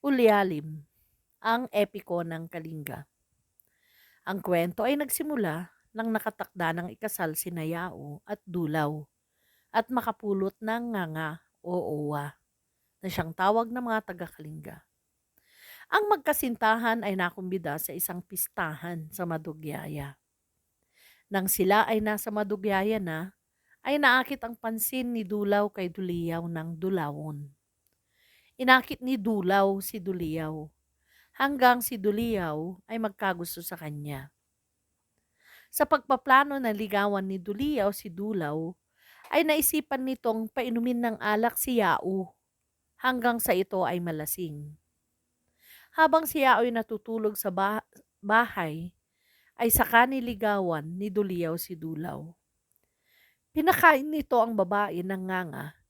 Ulyalim, ang epiko ng Kalinga. Ang kwento ay nagsimula nang nakatakda ng ikasal si Yao at Dulaw at makapulot ng nganga o owa na siyang tawag ng mga taga-Kalinga. Ang magkasintahan ay nakumbida sa isang pistahan sa Madugyaya. Nang sila ay nasa Madugyaya na, ay naakit ang pansin ni Dulaw kay Duliyaw ng Dulawon. Inakit ni Dulaw si Duliyaw hanggang si Duliyaw ay magkagusto sa kanya. Sa pagpaplano na ligawan ni Duliyaw si Dulaw, ay naisipan nitong painumin ng alak si Yao hanggang sa ito ay malasing. Habang si Yao ay natutulog sa bah- bahay, ay saka niligawan ni Duliyaw si Dulaw. Pinakain nito ang babae ng nganga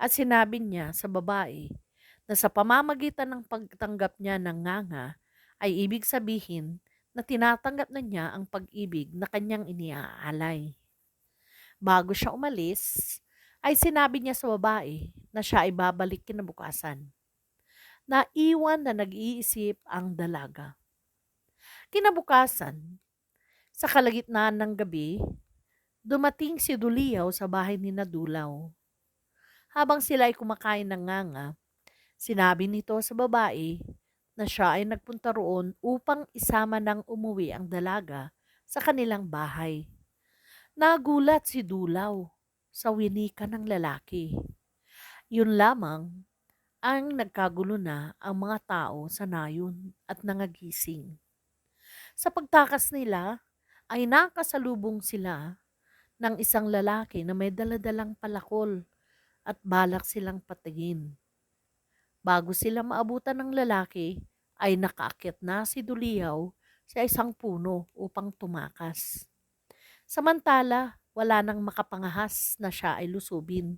at sinabi niya sa babae na sa pamamagitan ng pagtanggap niya ng nganga ay ibig sabihin na tinatanggap na niya ang pag-ibig na kanyang iniaalay. Bago siya umalis, ay sinabi niya sa babae na siya ay babalik kinabukasan. Naiwan na nag-iisip ang dalaga. Kinabukasan, sa kalagitnaan ng gabi, dumating si Duliyaw sa bahay ni Nadulaw. Habang sila ay kumakain ng nganga, Sinabi nito sa babae na siya ay nagpunta roon upang isama ng umuwi ang dalaga sa kanilang bahay. Nagulat si Dulaw sa winika ng lalaki. Yun lamang ang nagkagulo na ang mga tao sa nayon at nangagising. Sa pagtakas nila ay nakasalubong sila ng isang lalaki na may daladalang palakol at balak silang patingin. Bago sila maabutan ng lalaki, ay nakaakyat na si Duliyaw sa isang puno upang tumakas. Samantala, wala nang makapangahas na siya ay lusubin,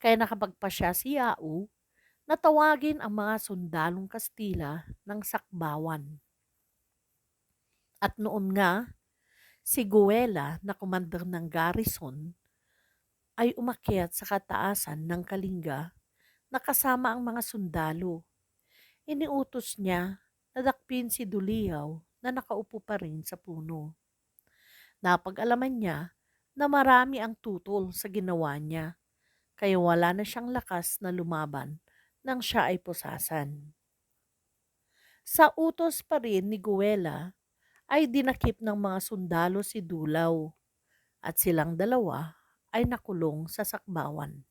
kaya nakapagpa siya si Yao na tawagin ang mga sundalong Kastila ng sakbawan. At noon nga, si Guela na komandar ng garrison ay umakyat sa kataasan ng Kalinga nakasama ang mga sundalo. Iniutos niya na dakpin si Duliyaw na nakaupo pa rin sa puno. Napag-alaman niya na marami ang tutol sa ginawa niya, kaya wala na siyang lakas na lumaban nang siya ay pusasan. Sa utos pa rin ni Guela ay dinakip ng mga sundalo si Dulaw at silang dalawa ay nakulong sa sakbawan.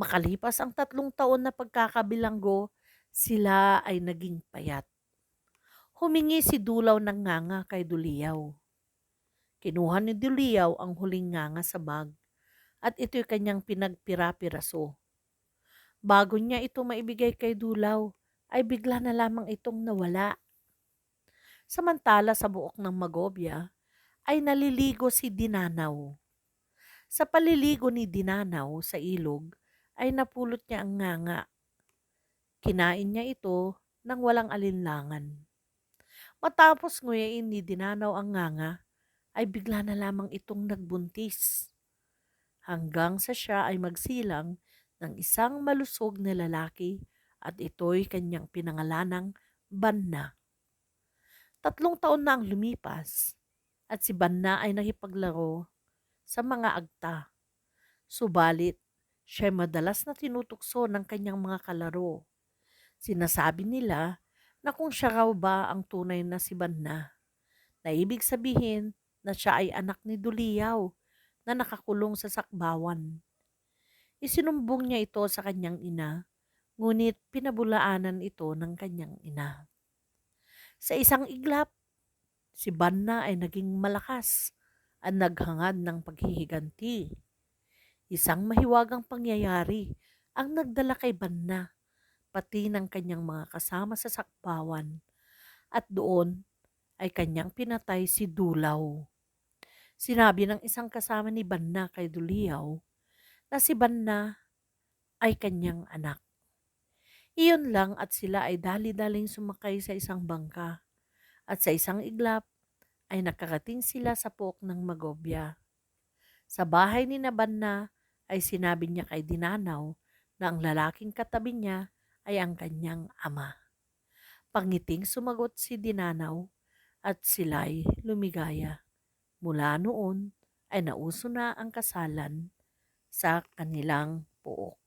Makalipas ang tatlong taon na pagkakabilanggo, sila ay naging payat. Humingi si Dulaw ng nganga kay Duliyaw. Kinuha ni Duliyaw ang huling nganga sa bag at ito'y kanyang pinagpira-piraso. Bago niya ito maibigay kay Dulaw, ay bigla na lamang itong nawala. Samantala sa buok ng Magobya, ay naliligo si Dinanaw. Sa paliligo ni Dinanaw sa ilog, ay napulot niya ang nganga. Kinain niya ito nang walang alinlangan. Matapos nguyain ni Dinanaw ang nganga, ay bigla na lamang itong nagbuntis. Hanggang sa siya ay magsilang ng isang malusog na lalaki at ito'y kanyang pinangalanang Banna. Tatlong taon na ang lumipas at si Banna ay nakipaglaro sa mga agta. Subalit, siya madalas na tinutukso ng kanyang mga kalaro. Sinasabi nila na kung siya raw ba ang tunay na si Banna, na ibig sabihin na siya ay anak ni Duliyaw na nakakulong sa sakbawan. Isinumbong niya ito sa kanyang ina, ngunit pinabulaanan ito ng kanyang ina. Sa isang iglap, si Banna ay naging malakas at naghangad ng paghihiganti. Isang mahiwagang pangyayari ang nagdala kay Banna, pati ng kanyang mga kasama sa sakbawan. At doon ay kanyang pinatay si Dulaw. Sinabi ng isang kasama ni Banna kay Duliyaw na si Banna ay kanyang anak. Iyon lang at sila ay dali-daling sumakay sa isang bangka at sa isang iglap ay nakarating sila sa pook ng Magobya. Sa bahay ni Nabanna ay sinabi niya kay Dinanaw na ang lalaking katabi niya ay ang kanyang ama. Pangiting sumagot si Dinanaw at sila'y lumigaya. Mula noon ay nauso na ang kasalan sa kanilang pook.